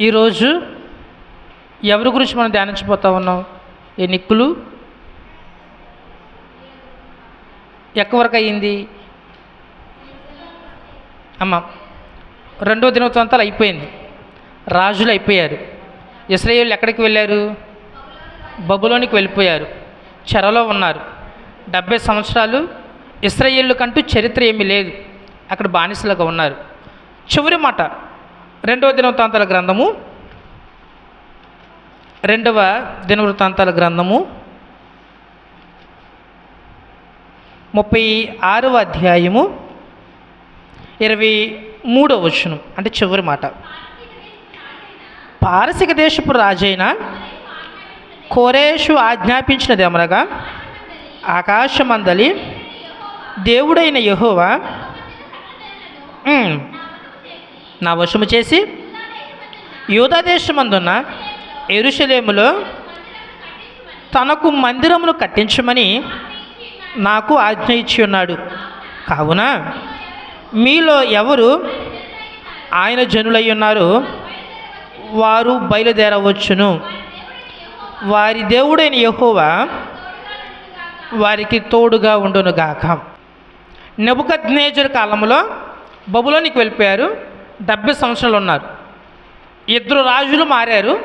ఈరోజు ఎవరి గురించి మనం ధ్యానించబోతా ఉన్నాం? ఈ నిక్కులు? ఎక్క వరకు అయ్యింది అమ్మ రెండో దినోత్సవంతాలు అయిపోయింది. రాజులు అయిపోయారు. ఇస్రాయేళ్ళు ఎక్కడికి వెళ్ళారు? బబులోనికి వెళ్ళిపోయారు. చెరలో ఉన్నారు. డెబ్బై సంవత్సరాలు ఇస్రాయేళ్ళు కంటూ చరిత్ర ఏమీ లేదు. అక్కడ బానిసలుగా ఉన్నారు. చివరి మాట రెండవ దినవృత్తాంతాల గ్రంథము. రెండవ దినవృత్తాంతాల గ్రంథము. ముప్పై ఆరవ అధ్యాయము. ఇరవై మూడవ వచనం. అంటే చివరి మాట. పారసిక దేశపు రాజైన కోరేషు ఆజ్ఞాపించినదేమనగా ఆకాశమందలి దేవుడైన యహోవా. నా వశము చేసి యూదాదేశమందున్న ఎరుషలేములో తనకు మందిరమును కట్టించమని నాకు ఆజ్ఞ ఇచ్చి ఉన్నాడు. కావున మీలో ఎవరు ఆయన జనులై ఉన్నారు వారు బయలుదేరవచ్చును. వారి దేవుడైన యెహోవా వారికి తోడుగా ఉండునుగాక. నెబుకద్నేజర్ కాలంలో బబులోనికి వెళ్ళిపోయారు. డెబ్బై సంవత్సరాలు ఉన్నారు. ఇద్దరు రాజులు మారారు.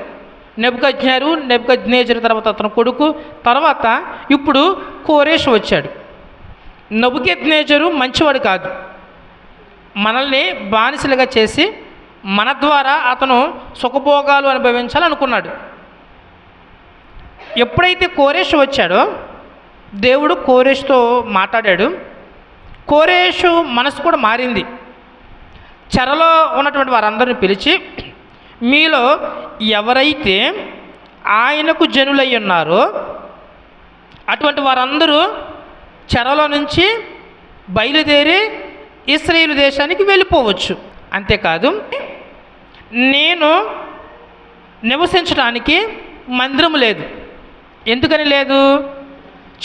నెబుకజ్ఞారు నెబుకజ్ఞేజర్ తర్వాత అతని కొడుకు. తర్వాత ఇప్పుడు కోరేష్ వచ్చాడు. నెబుకజ్ఞేజరు మంచివాడు కాదు. మనల్ని బానిసలుగా చేసి మన ద్వారా అతను సుఖభోగాలు అనుభవించాలనుకున్నాడు. ఎప్పుడైతే కోరేష్ వచ్చాడో దేవుడు కోరేష్తో మాట్లాడాడు. కోరేషు మనసు కూడా మారింది. చెరలో ఉన్నటువంటి వారందరిని పిలిచి మీలో ఎవరైతే ఆయనకు జనులై ఉన్నారో అటువంటి వారందరూ చెరలో నుంచి బయలుదేరి ఇస్రాయేల్ దేశానికి వెళ్ళిపోవచ్చు. అంతేకాదు నేను నివసించడానికి మందిరం లేదు. ఎందుకని లేదు?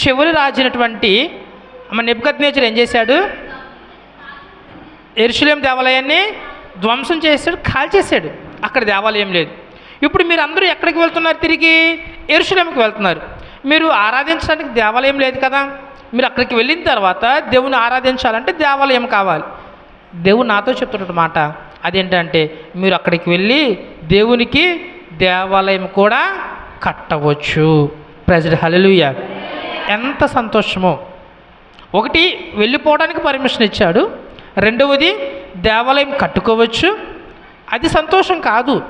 చివరి రాజైనటువంటి మన నెప్పుకత్ ఏం చేశాడు? ఎరుశలేం దేవాలయాన్ని ధ్వంసం చేశాడు కాల్చేశాడు అక్కడ దేవాలయం లేదు. ఇప్పుడు మీరు అందరూ ఎక్కడికి వెళ్తున్నారు తిరిగి? ఎరుశలేంకి వెళ్తున్నారు. మీరు ఆరాధించడానికి దేవాలయం లేదు కదా. మీరు అక్కడికి వెళ్ళిన తర్వాత దేవుని ఆరాధించాలంటే దేవాలయం కావాలి. దేవుడు నాతో చెప్తున్న మాట అదేంటంటే మీరు అక్కడికి వెళ్ళి దేవునికి దేవాలయం కూడా కట్టవచ్చు. ప్రజలు హలలుయ ఎంత సంతోషమో. ఒకటి వెళ్ళిపోవడానికి పర్మిషన్ ఇచ్చాడు. రెండవది దేవాలయం కట్టుకోవచ్చు. అది సంతోషం కాదు.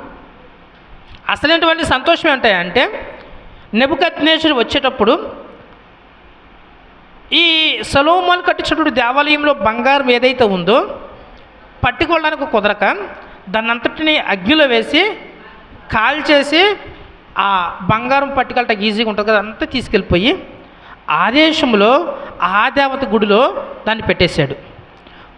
అసలైనటువంటి సంతోషం ఏంటంటే నెబుకత్నేశ్వరు వచ్చేటప్పుడు ఈ సలోమాన్ కట్టించినటువంటి దేవాలయంలో బంగారం ఏదైతే ఉందో పట్టుకోవడానికి కుదరక దాన్ని అంతటిని అగ్నిలో వేసి కాల్చేసి ఆ బంగారం పట్టుకెళ్ళటం ఈజీగా ఉంటుంది కదా అంతా తీసుకెళ్ళిపోయి ఆ దేశంలో ఆ దేవత గుడిలో దాన్ని పెట్టేశాడు.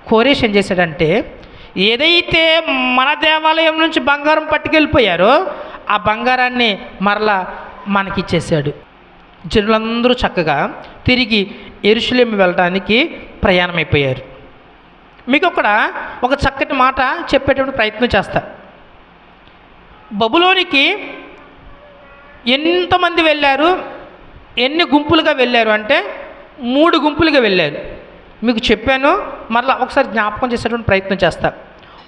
కోరేష్ ఏం చేశాడంటే ఏదైతే మన దేవాలయం నుంచి బంగారం పట్టుకెళ్ళిపోయారో ఆ బంగారాన్ని మరలా మనకిచ్చేసాడు జనులందరూ చక్కగా తిరిగి ఎరుషులేం వెళ్ళడానికి ప్రయాణమైపోయారు. మీకు అక్కడ ఒక చక్కటి మాట చెప్పేటువంటి ప్రయత్నం చేస్తా. బబులోనికి ఎంతమంది వెళ్ళారు? ఎన్ని గుంపులుగా వెళ్ళారు? అంటే మూడు గుంపులుగా వెళ్ళారు. మీకు చెప్పాను మరలా ఒకసారి జ్ఞాపకం చేసేటువంటి ప్రయత్నం చేస్తారు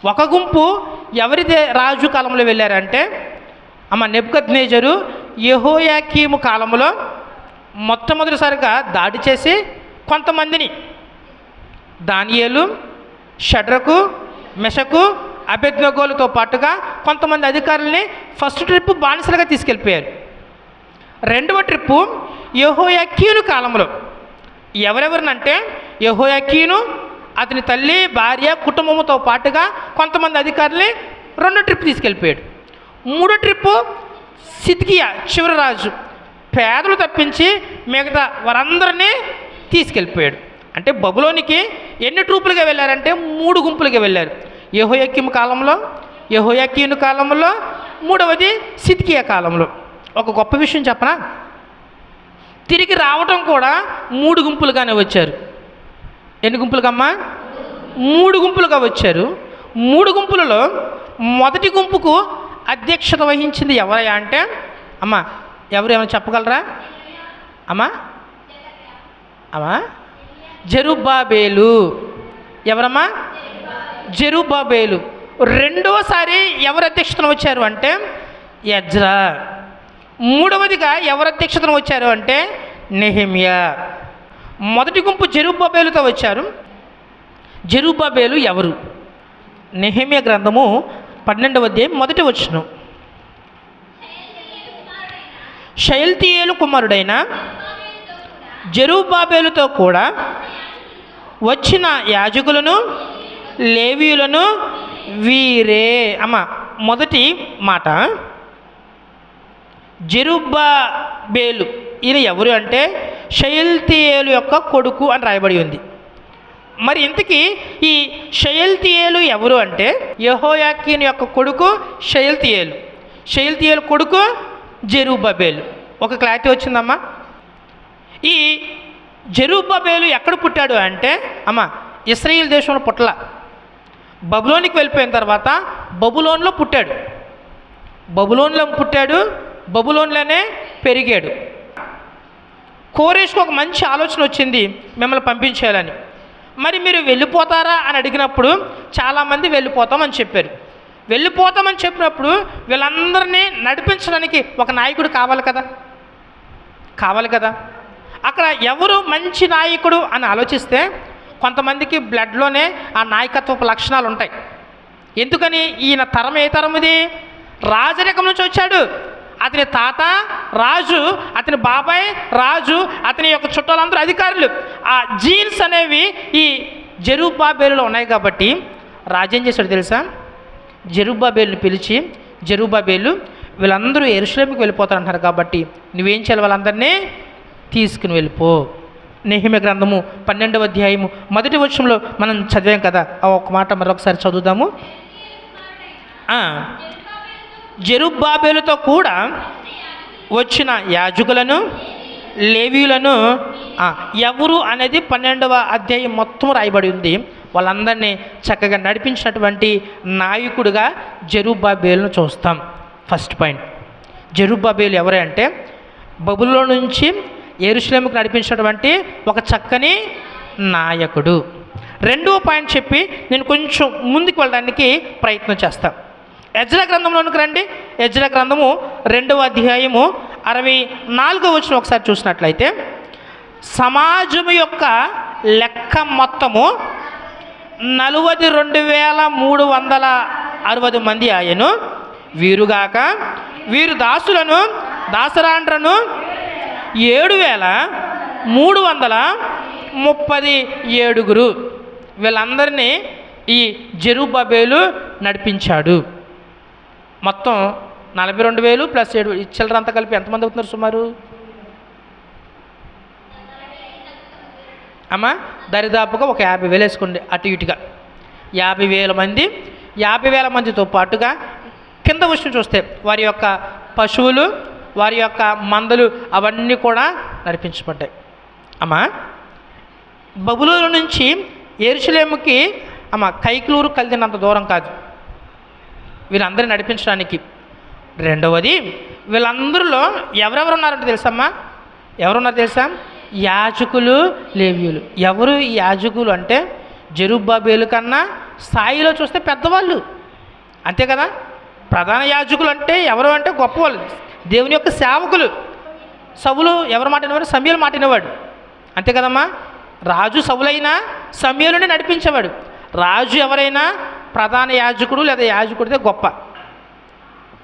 ఒక గుంపు ఎవరిదే రాజు కాలంలో వెళ్ళారంటే అమ్మ నెబ్కద్నేజరు యహోయాకీము కాలంలో మొట్టమొదటిసారిగా దాడి చేసి కొంతమందిని దానియేలు షడ్రకు మెషకు అభెజ్ఞగోలతో పాటుగా కొంతమంది అధికారుల్ని ఫస్ట్ ట్రిప్ బానిసలుగా తీసుకెళ్ళిపోయారు. రెండవ ట్రిప్పు యహోయాకీను కాలంలో. ఎవరెవరినంటే యహోయాకీను అతని తల్లి భార్య కుటుంబంతో పాటుగా కొంతమంది అధికారులని రెండో ట్రిప్ తీసుకెళ్ళిపోయాడు. మూడో ట్రిప్పు సిద్కియా చివరి రాజు. పేదలు తప్పించి మిగతా వారందరినీ తీసుకెళ్ళిపోయాడు. అంటే బబులోనికి ఎన్ని ట్రూపులుగా వెళ్ళారంటే మూడు గుంపులుగా వెళ్ళారు. యహోయక్కిము కాలంలో యహోయకీను కాలంలో మూడవది సిద్కియా కాలంలో. ఒక గొప్ప విషయం చెప్పనా? తిరిగి రావటం కూడా మూడు గుంపులుగానే వచ్చారు. ఎన్ని గుంపులుగమ్మా మూడు గుంపులుగా వచ్చారు. మూడు గుంపులలో మొదటి గుంపుకు అధ్యక్షత వహించింది ఎవరయ్యా అంటే అమ్మ ఎవరు ఏమైనా చెప్పగలరా? అమ్మా? అమ్మా? జరుబాబేలు. ఎవరమ్మా? జరుబాబేలు. రెండోసారి ఎవరు అధ్యక్షతన వచ్చారు అంటే యజ్రా. మూడవదిగా ఎవరు అధ్యక్షతన వచ్చారు అంటే నెహిమియా. మొదటి గుంపు జరుబాబేలుతో వచ్చారు. జరుబాబేలు ఎవరు? నెహమ్య గ్రంథము పన్నెండవ అధ్యాయం మొదటి వచ్చును శైల్తీయులు కుమారుడైన జెరుబాబేలుతో కూడా వచ్చిన యాజకులను లేవీయులను వీరే. అమ్మ మొదటి మాట. జెరుబాబేలు ఈయన ఎవరు అంటే షయల్తియేలు యొక్క కొడుకు అని రాయబడి ఉంది. మరి ఇంతకీ ఈ షయల్తియేలు ఎవరు అంటే? యహోయాకీన్ యొక్క కొడుకు షయల్తియేలు. షయల్తియేలు కొడుకు జెరూబబేలు. ఒక క్లారిటీ వచ్చిందమ్మా. ఈ జెరూబబేలు ఎక్కడ పుట్టాడు అంటే అమ్మ ఇస్రాయిల్ దేశంలో పుట్టల. బబులోనికి వెళ్ళిపోయిన తర్వాత బబులోన్లో పుట్టాడు. బబులోన్లో పుట్టాడు బబులోన్లోనే పెరిగాడు. కోరేష్కు ఒక మంచి ఆలోచన వచ్చింది మిమ్మల్ని పంపించేయాలని. మరి మీరు వెళ్ళిపోతారా అని అడిగినప్పుడు చాలామంది వెళ్ళిపోతామని చెప్పారు. వెళ్ళిపోతామని చెప్పినప్పుడు వీళ్ళందరినీ నడిపించడానికి ఒక నాయకుడు కావాలి కదా? కావాలి కదా? అక్కడ ఎవరు మంచి నాయకుడు అని ఆలోచిస్తే కొంతమందికి బ్లడ్లోనే ఆ నాయకత్వపు లక్షణాలు ఉంటాయి. ఎందుకని? ఈయన తరం ఏ తరం ఇది రాజరికం నుంచి వచ్చాడు. అతని తాత రాజు అతని బాబాయ్ రాజు అతని యొక్క చుట్టాలందరూ అధికారులు. ఆ జీన్స్ అనేవి ఈ జెరూబాబేలులో ఉన్నాయి కాబట్టి రాజేం చేశాడు తెలుసా? జెరూబాబేలుని పిలిచి జెరూబాబేలు వీళ్ళందరూ ఎరుసలేమికి వెళ్ళిపోతారంటారు కాబట్టి నువ్వేం చేయాలి వాళ్ళందరినీ తీసుకుని వెళ్ళిపో. నెహిమ గ్రంథము పన్నెండవ అధ్యాయము మొదటి వర్షంలో మనం చదివాం కదా ఆ ఒక మాట మరొకసారి చదువుదాము. జెరుబ్బాబేలుతో కూడా వచ్చిన యాజకులను లేవీయులను ఎవరు అనేది పన్నెండవ అధ్యాయం మొత్తం రాయబడి ఉంది. వాళ్ళందరినీ చక్కగా నడిపించినటువంటి నాయకుడిగా జెరుబ్బాబేలును చూస్తాం. ఫస్ట్ పాయింట్ జెరుబ్బాబేలు ఎవరే అంటే బబుల్లో నుంచి ఏరుశ్లేముకు నడిపించినటువంటి ఒక చక్కని నాయకుడు. రెండవ పాయింట్ చెప్పి నేను కొంచెం ముందుకు వెళ్ళడానికి ప్రయత్నం చేస్తాను యజ్ర గ్రంథంలోనికి రండి. యజ్ర గ్రంథము రెండవ అధ్యాయము అరవై నాలుగో వచ్చిన ఒకసారి చూసినట్లయితే సమాజము యొక్క లెక్క మొత్తము నలువది రెండు వేల మూడు వందల అరవై మంది ఆయను. వీరుగాక వీరు దాసులను దాసరాండ్రను ఏడు వేల మూడు వందల ముప్పది ఏడుగురు. వీళ్ళందరినీ ఈ జెరుబాబేలు నడిపించాడు. మొత్తం నలభై రెండు వేలు ప్లస్ ఏడు ఈ చిల్లరంతా కలిపి ఎంతమంది అవుతున్నారు సుమారు? అమ్మా దరిదాపుగా ఒక యాభై వేలు వేసుకోండి అటు ఇటుగా. యాభై వేల మంది యాభై వేల మందితో పాటుగా కింద విషయం చూస్తే వారి యొక్క పశువులు వారి యొక్క మందలు అవన్నీ కూడా నడిపించబడ్డాయి. అమ్మా బబులూరు నుంచి ఏరుశలేముకి అమ్మ కైకులూరు కలిదినంత దూరం కాదు. వీళ్ళందరినీ నడిపించడానికి. రెండవది వీళ్ళందరిలో ఎవరెవరు ఉన్నారంటే తెలుసమ్మా? ఎవరున్నారు తెలుసా? యాజకులు లేవ్యులు. ఎవరు ఈ యాజకులు అంటే జరుబాబేలు కన్నా స్థాయిలో చూస్తే పెద్దవాళ్ళు. అంతే కదా? ప్రధాన యాజకులు అంటే ఎవరు అంటే గొప్పవాళ్ళు. దేవుని యొక్క సేవకులు. సవులు ఎవరు మాటినవాడు సమయలు అంతే కదమ్మా? రాజు సవులైనా సమయలుని నడిపించేవాడు. రాజు ఎవరైనా ప్రధాన యాజకుడు లేదా యాజకుడిదే గొప్ప.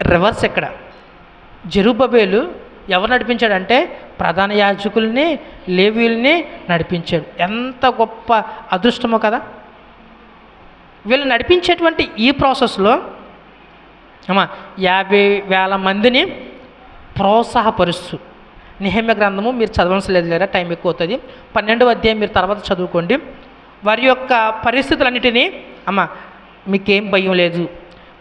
రివర్స్ ఇక్కడ జెరుబబేలు ఎవరు నడిపించాడంటే ప్రధాన యాజకుల్ని లేవీల్ని నడిపించాడు. ఎంత గొప్ప అదృష్టమో కదా. వీళ్ళు నడిపించేటువంటి ఈ ప్రాసెస్లో అమ్మా యాభై వేల మందిని ప్రోత్సాహపరుస్తూ. నిహమ్య గ్రంథము మీరు చదవలసిన లేదు? లేదా టైం ఎక్కువ అవుతుంది పన్నెండవ అధ్యాయం మీరు తర్వాత చదువుకోండి. వారి యొక్క పరిస్థితులన్నిటినీ అమ్మ మీకేం భయం లేదు.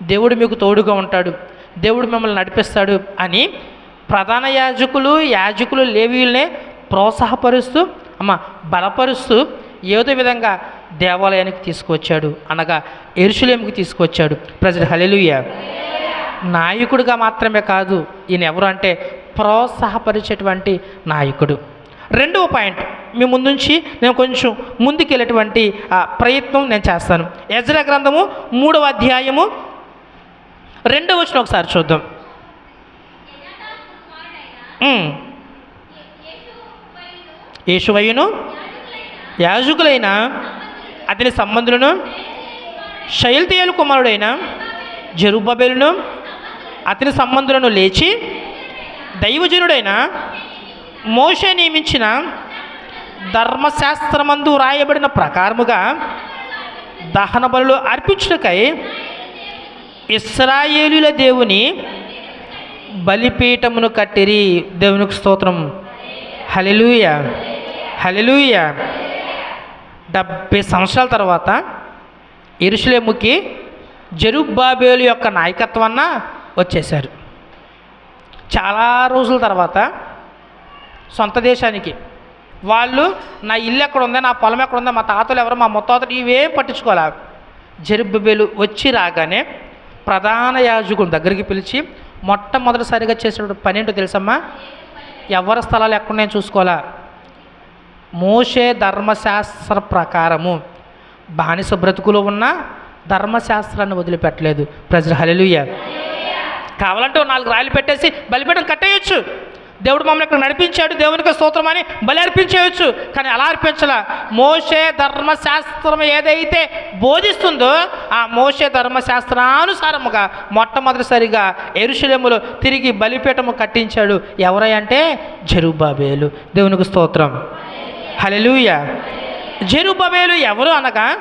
దేవుడు మీకు తోడుగా ఉంటాడు. దేవుడు మిమ్మల్ని నడిపిస్తాడు అని ప్రధాన యాజకులు యాజకులు లేవీలనే ప్రోత్సాహపరుస్తూ అమ్మ బలపరుస్తూ ఏదో విధంగా దేవాలయానికి తీసుకువచ్చాడు. అనగా ఎరుషులేముకి తీసుకువచ్చాడు. ప్రజలు హలెలుయ నాయకుడిగా మాత్రమే కాదు ఈయన ఎవరు అంటే ప్రోత్సాహపరిచేటువంటి నాయకుడు. రెండవ పాయింట్. మీ ముందుంచి నేను కొంచెం ముందుకెళ్ళేటువంటి ప్రయత్నం నేను చేస్తాను. యజ్ర గ్రంథము మూడవ అధ్యాయము రెండవ వచ్చిన ఒకసారి చూద్దాం. ఉమ్. యాజకులైన అతని సంబంధులను శైల్తేయులు కుమారుడైన జరుబబెలును అతని సంబంధులను లేచి దైవజనుడైన మోషే నియమించిన ధర్మశాస్త్రమందు రాయబడిన ప్రకారముగా దహన బలులు అర్పించుటకై ఇస్రాయేలుల దేవుని బలిపీఠమును కట్టిరి. దేవునికి స్తోత్రం. హలెలూయ హలెలూయ డెబ్బై సంవత్సరాల తర్వాత ఇరుషులేముకి జరుబ్బాబేలు యొక్క నాయకత్వాన్న వచ్చేశారు. చాలా రోజుల తర్వాత సొంత దేశానికి. వాళ్ళు నా ఇల్లు ఎక్కడ ఉందా నా పొలం ఎక్కడ ఉందా మా తాతలు ఎవరు మా ముత్తాతలు ఇవేం పట్టించుకోలే? జరుబ్బేలు వచ్చి రాగానే ప్రధాన యాజకుని దగ్గరికి పిలిచి మొట్టమొదటిసారిగా చేసినటువంటి పని ఏంటో తెలుసమ్మా? ఎవరి స్థలాలు ఎక్కడున్నాయో నేను చూసుకోవాలా? మోషే ధర్మశాస్త్ర ప్రకారము. బానిస బ్రతుకులో ఉన్న ధర్మశాస్త్రాన్ని వదిలిపెట్టలేదు. ప్రజలు హలెలుయ్య కావాలంటే నాలుగు రాయలు పెట్టేసి బలిపీఠం కట్టేయచ్చు. దేవుడు మమ్మల్ని ఇక్కడ నడిపించాడు దేవునికి స్తోత్రం అని బలి అర్పించేయచ్చు. కానీ అలా అర్పించాల. మోషే ధర్మశాస్త్రం ఏదైతే బోధిస్తుందో ఆ మోషే ధర్మశాస్త్రానుసారముగా మొట్టమొదటిసారిగా ఎరుశలేములో తిరిగి బలిపీఠము కట్టించాడు. ఎవరై అంటే? జరుబాబేలు దేవునికి స్తోత్రం. హలెలూయ జరుబాబేలు ఎవరు అనగా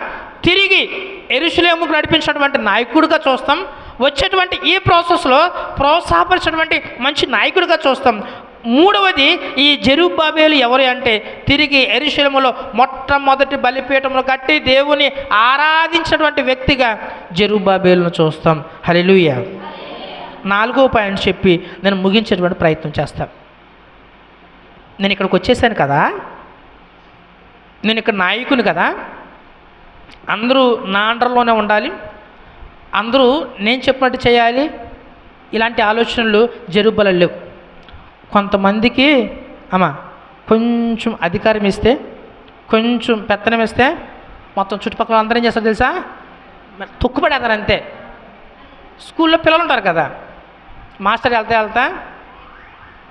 తిరిగి ఎరుషులేముకు నడిపించినటువంటి నాయకుడిగా చూస్తాం. వచ్చేటువంటి ఈ ప్రాసెస్లో ప్రోత్సాహపరిచినటువంటి మంచి నాయకుడిగా చూస్తాం. మూడవది ఈ జెరుబాబేలు ఎవరు అంటే తిరిగి ఎరుశలములో మొట్టమొదటి బలిపీఠములు కట్టి దేవుని ఆరాధించినటువంటి వ్యక్తిగా జెరుబాబేలును చూస్తాం. హల్లెలూయా. నాలుగో పాయింట్ చెప్పి నేను ముగించేటువంటి ప్రయత్నం చేస్తాను నేను ఇక్కడికి వచ్చేసాను కదా. నేను ఇక్కడ నాయకుని కదా. అందరూ నా అండర్లోనే ఉండాలి. అందరూ నేను చెప్పినట్టు చేయాలి. ఇలాంటి ఆలోచనలు జరుబల లేవు. కొంతమందికి అమ్మా కొంచెం అధికారం ఇస్తే కొంచెం పెత్తనం ఇస్తే మొత్తం చుట్టుపక్కల అందరూ ఏం చేస్తారు తెలుసా? తొక్కుపడేస్తారు అంతే. స్కూల్లో పిల్లలు ఉంటారు కదా. మాస్టర్ వెళ్తా వెళ్తా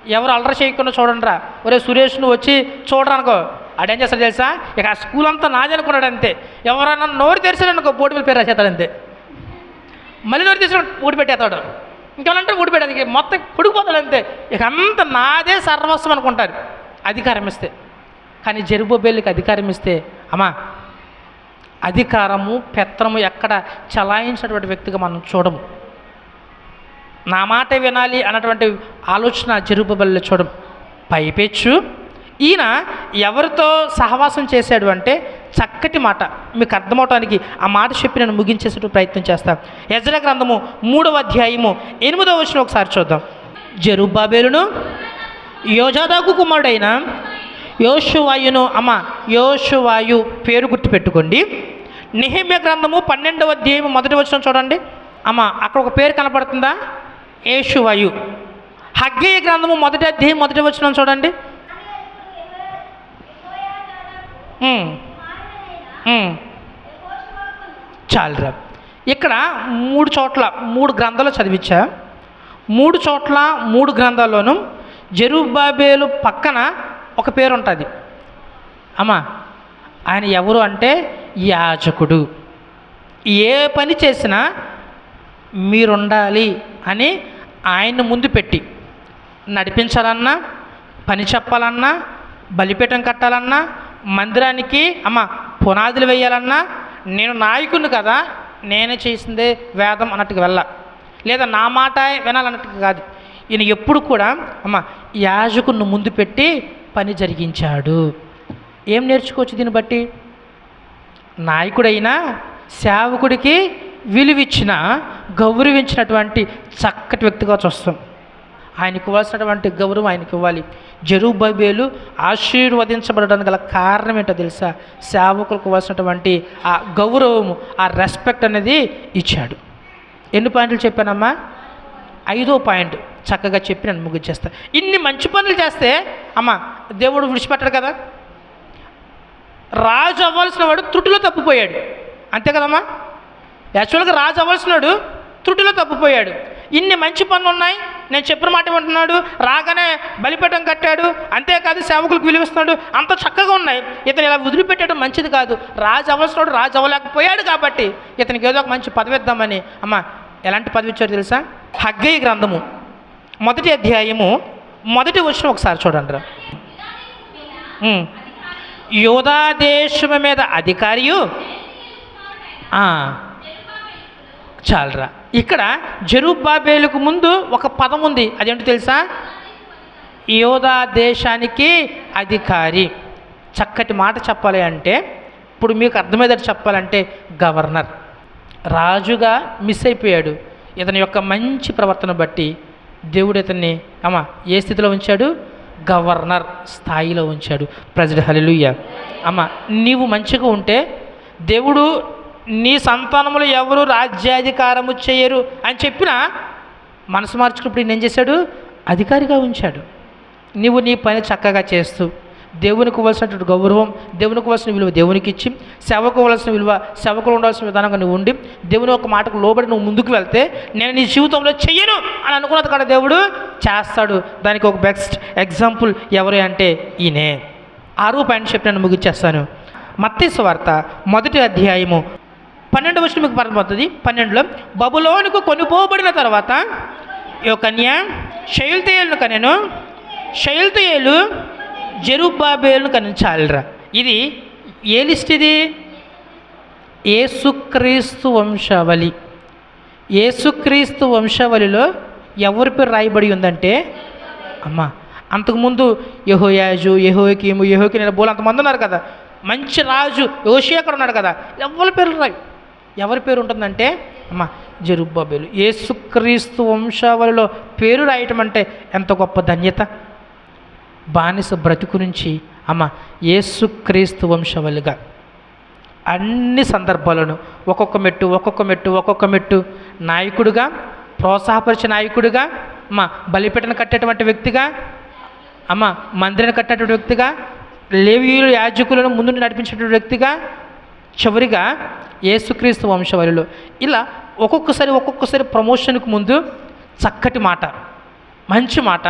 ఎవరు అల్లరి చేయకుండా చూడండి రా ఒరే సురేష్ నువ్వు వచ్చి చూడరా అనుకో ఆడేం చేస్తాడు తెలుసా? ఇక ఆ స్కూల్ అంతా నాదనుకున్నాడు అంతే. ఎవరైనా నోరు తెరిచాడనుకో బోర్డు మీద పేరు రాసేస్తాడు అంతే. మళ్ళీ నోరు తెరిచిన ఊడి పెట్టేస్తాడు. ఇంకేమంటే ఊడిపోయాడు అది మొత్తం పుడిపోతాడు అంతే. ఇక అంత నాదే సర్వస్వం అనుకుంటారు. అధికారం ఇస్తే. కానీ జరుబోబేళ్ళకి అధికారం ఇస్తే అమ్మా అధికారము పెత్తనము ఎక్కడ చలాయించినటువంటి వ్యక్తిగా మనం చూడము. నా మాట వినాలి అన్నటువంటి ఆలోచన జరుబబల్లి చూడము. పైపెచ్చు ఈయన ఎవరితో సహవాసం చేశాడు అంటే చక్కటి మాట. మీకు అర్థమవటానికి ఆ మాట చెప్పి నేను ముగించేసే ప్రయత్నం చేస్తాను యజ్ర గ్రంథము మూడవ అధ్యాయము ఎనిమిదవ వచ్చిన ఒకసారి చూద్దాం. జరుబాబేలును యోజాదాకు కుమారుడైన యోషువాయును అమ్మ యోషువాయు పేరు గుర్తుపెట్టుకోండి. నిహమ్య గ్రంథము పన్నెండవ అధ్యాయము మొదటి వచ్చిన చూడండి. అమ్మ అక్కడ ఒక పేరు కనపడుతుందా? యేషువాయు. హగ్గేయ గ్రంథము మొదటి అధ్యాయం మొదటి వచ్చిన చూడండి. చాలురా. ఇక్కడ మూడు చోట్ల మూడు గ్రంథాలు చదివించా మూడు చోట్ల మూడు గ్రంథాల్లోనూ జెరుబాబేలు పక్కన ఒక పేరు ఉంటుంది అమ్మా ఆయన ఎవరు అంటే యాజకుడు. ఏ పని చేసినా మీరుండాలి అని ఆయన్ని ముందు పెట్టి నడిపించాలన్నా పని చెప్పాలన్నా బలిపీఠం కట్టాలన్నా మందిరానికి అమ్మ పునాదులు వేయాలన్నా నేను నాయకుని కదా నేనే చేసిందే వేదం అన్నట్టుగా వెళ్ళ. లేదా నా మాట వినాలన్నట్టుగా కాదు. ఈయన ఎప్పుడు కూడా అమ్మ యాజకుని ముందు పెట్టి పని జరిగించాడు. ఏం నేర్చుకోవచ్చు దీన్ని బట్టి? నాయకుడైనా సేవకుడికి విలువిచ్చిన గౌరవించినటువంటి చక్కటి వ్యక్తిగా చూస్తాం ఆయనకు ఇవ్వాల్సినటువంటి గౌరవం ఆయనకి ఇవ్వాలి. జరుబబేలు ఆశీర్వదించబడడానికి గల కారణం ఏంటో తెలుసా? సేవకులకు ఇవ్వాల్సినటువంటి ఆ గౌరవము ఆ రెస్పెక్ట్ అనేది ఇచ్చాడు. ఎన్ని పాయింట్లు చెప్పానమ్మా? ఐదో పాయింట్ చక్కగా చెప్పి నేను ముగించేస్తా. ఇన్ని మంచి పనులు చేస్తే అమ్మ దేవుడు విడిచిపెట్టాడు కదా? రాజు అవ్వాల్సిన వాడు త్రుటిలో తప్పిపోయాడు. అంతే కదమ్మా? యాక్చువల్గా రాజు అవ్వాల్సిన వాడు త్రుటిలో తప్పిపోయాడు. ఇన్ని మంచి పనులు ఉన్నాయి. నేను చెప్పిన మాట ఏమంటున్నాడు? రాగానే బలిపీఠం కట్టాడు. అంతేకాదు సేవకులకు విలువిస్తున్నాడు అంత చక్కగా ఉన్నాయి. ఇతను ఇలా వదిలిపెట్టడం మంచిది కాదు. రాజు అవసరం రాజు అవ్వలేకపోయాడు కాబట్టి ఇతనికి ఏదో ఒక మంచి పదవి ఇద్దామని. అమ్మ ఎలాంటి పదవి ఇచ్చారు తెలుసా? హగ్గయ్య గ్రంథము. మొదటి అధ్యాయము మొదటి వచ్చిన ఒకసారి చూడండి యోధా దేశము మీద అధికారియు? చాలరా. ఇక్కడ జెరుబాబేలుకు ముందు ఒక పదం ఉంది. అదేంటో తెలుసా? యోధా దేశానికి అధికారి. చక్కటి మాట చెప్పాలి అంటే ఇప్పుడు మీకు అర్థమయ్యేటట్టు చెప్పాలంటే గవర్నర్. రాజుగా మిస్ అయిపోయాడు. ఇతని యొక్క మంచి ప్రవర్తన బట్టి దేవుడు ఇతన్ని అమ్మ ఏ స్థితిలో ఉంచాడు? గవర్నర్ స్థాయిలో ఉంచాడు. ప్రజలు హలిలుయ్య అమ్మ నీవు మంచిగా ఉంటే దేవుడు నీ సంతానములు ఎవరు రాజ్యాధికారము చేయరు అని చెప్పినా మనసు మార్చుకున్నప్పుడు ఈయన ఏం చేశాడు? అధికారిగా ఉంచాడు. నీవు నీ పని చక్కగా చేస్తూ దేవునికి ఇవ్వాల్సినటువంటి గౌరవం దేవునికి ఇవ్వాల్సిన విలువ దేవునికి ఇచ్చి సేవకు ఇవ్వాల్సిన విలువ సేవకులు ఉండాల్సిన విధానంగా నువ్వు ఉండి దేవుని ఒక మాటకు లోబడి నువ్వు ముందుకు వెళ్తే నేను నీ జీవితంలో చెయ్యను అని అనుకున్నది కాడ దేవుడు చేస్తాడు. దానికి ఒక బెస్ట్ ఎగ్జాంపుల్ ఎవరు అంటే ఈయనే. ఆరు పాయింట్ చెప్పి నేను ముగించేస్తాను మత్తీసు వార్త మొదటి అధ్యాయము పన్నెండు వచ్చిన మీకు పరమవుతుంది పన్నెండులో బబులోనుకు కొనుపోబడిన తర్వాత ఈ కన్య శైల్తేయులను కనెను శైల్తేయులు జెరుబాబేలును కనిచాలరా. ఇది ఏ లిస్ట్ ఇది ఏసుక్రీస్తు వంశావళి. ఏసుక్రీస్తు వంశావళిలో ఎవరి పేరు రాయబడి ఉందంటే అమ్మ అంతకుముందు యహోయాజు యహోకీము యహోకి నేను బోలు అంతమంది ఉన్నారు కదా. మంచి రాజు యోషి అక్కడ ఉన్నాడు కదా. ఎవరి పేరు రాయి? ఎవరి పేరు ఉంటుందంటే అమ్మ జరుబాబేలు ఏసుక్రీస్తు వంశావళిలో పేరు రాయటం అంటే ఎంత గొప్ప ధన్యత. బానిస బ్రతుకు నుంచి అమ్మ ఏసుక్రీస్తు వంశవలిగా అన్ని సందర్భాలను ఒక్కొక్క మెట్టు ఒక్కొక్క మెట్టు ఒక్కొక్క మెట్టు నాయకుడిగా ప్రోత్సాహపరిచే నాయకుడిగా అమ్మ బలిపీటను కట్టేటువంటి వ్యక్తిగా అమ్మ మందిరాన్ని కట్టేటువంటి వ్యక్తిగా లేవీయులు యాజకులను ముందు నడిపించేటువంటి వ్యక్తిగా చివరిగా యేసుక్రీస్తు వంశవలిలో ఇలా ఒక్కొక్కసారి ఒక్కొక్కసారి ప్రమోషన్కు ముందు చక్కటి మాట మంచి మాట.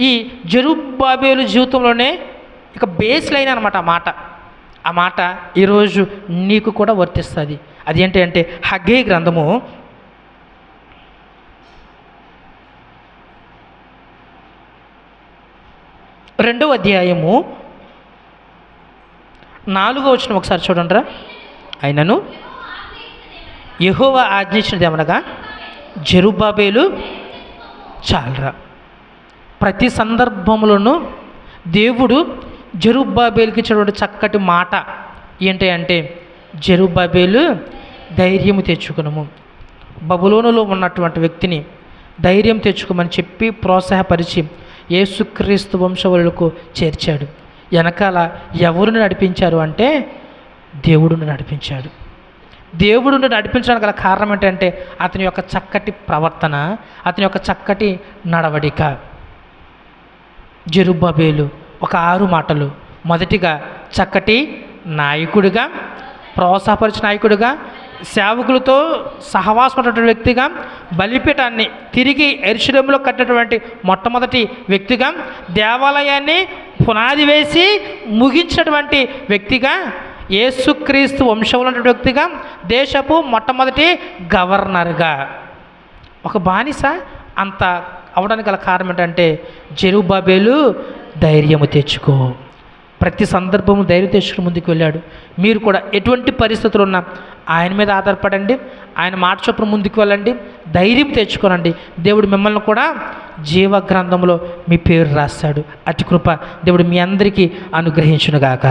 ఈ జరుబాబేలు జీవితంలోనే ఇక బేస్ లైన్ అనమాట ఆ మాట. ఆ మాట ఈరోజు నీకు కూడా వర్తిస్తుంది. అదేంటి అంటే హగ్గే గ్రంథము రెండవ అధ్యాయము నాలుగో వచ్చిన ఒకసారి చూడండిరా. అయినను యహోవ ఆజ్ఞించినది ఏమనగా? జరుబాబేలు చాలరా. ప్రతి సందర్భంలోనూ దేవుడు జరుబాబేలుకి ఇచ్చినటువంటి చక్కటి మాట ఏంటి అంటే జరుబాబేలు ధైర్యము తెచ్చుకునము. బబులోనులో ఉన్నటువంటి వ్యక్తిని ధైర్యం తెచ్చుకోమని చెప్పి ప్రోత్సాహపరిచి యేసుక్రీస్తు వంశవరులకు చేర్చాడు. వెనకాల ఎవరిని నడిపించారు అంటే దేవుడును నడిపించాడు. దేవుడును నడిపించడానికి గల కారణం ఏంటంటే అతని యొక్క చక్కటి ప్రవర్తన అతని యొక్క చక్కటి నడవడిక. జెరుబ్బబేలు ఒక ఆరు మాటలు. మొదటిగా చక్కటి నాయకుడిగా ప్రోత్సాహపరిచిన నాయకుడిగా సేవకులతో సహవాసం ఉన్నటువంటి వ్యక్తిగా బలిపీఠాన్ని తిరిగి ఎరుశలంలో కట్టినటువంటి మొట్టమొదటి వ్యక్తిగా దేవాలయాన్ని పునాది వేసి ముగించినటువంటి వ్యక్తిగా యేసుక్రీస్తు వంశంలో ఉన్నటువంటి వ్యక్తిగా దేశపు మొట్టమొదటి గవర్నర్గా. ఒక బానిస అంత అవడానికి గల కారణం ఏంటంటే జెరుబాబేలు ధైర్యము తెచ్చుకో. ప్రతి సందర్భము ధైర్యం తెచ్చుకుని ముందుకు వెళ్ళాడు. మీరు కూడా ఎటువంటి పరిస్థితులు ఉన్నా ఆయన మీద ఆధారపడండి. ఆయన మాట చొప్పున ముందుకు వెళ్ళండి. ధైర్యం తెచ్చుకోనండి. దేవుడు మిమ్మల్ని కూడా జీవ గ్రంథంలో మీ పేరు రాస్తాడు అతి కృప దేవుడు మీ అందరికీ అనుగ్రహించునుగాక.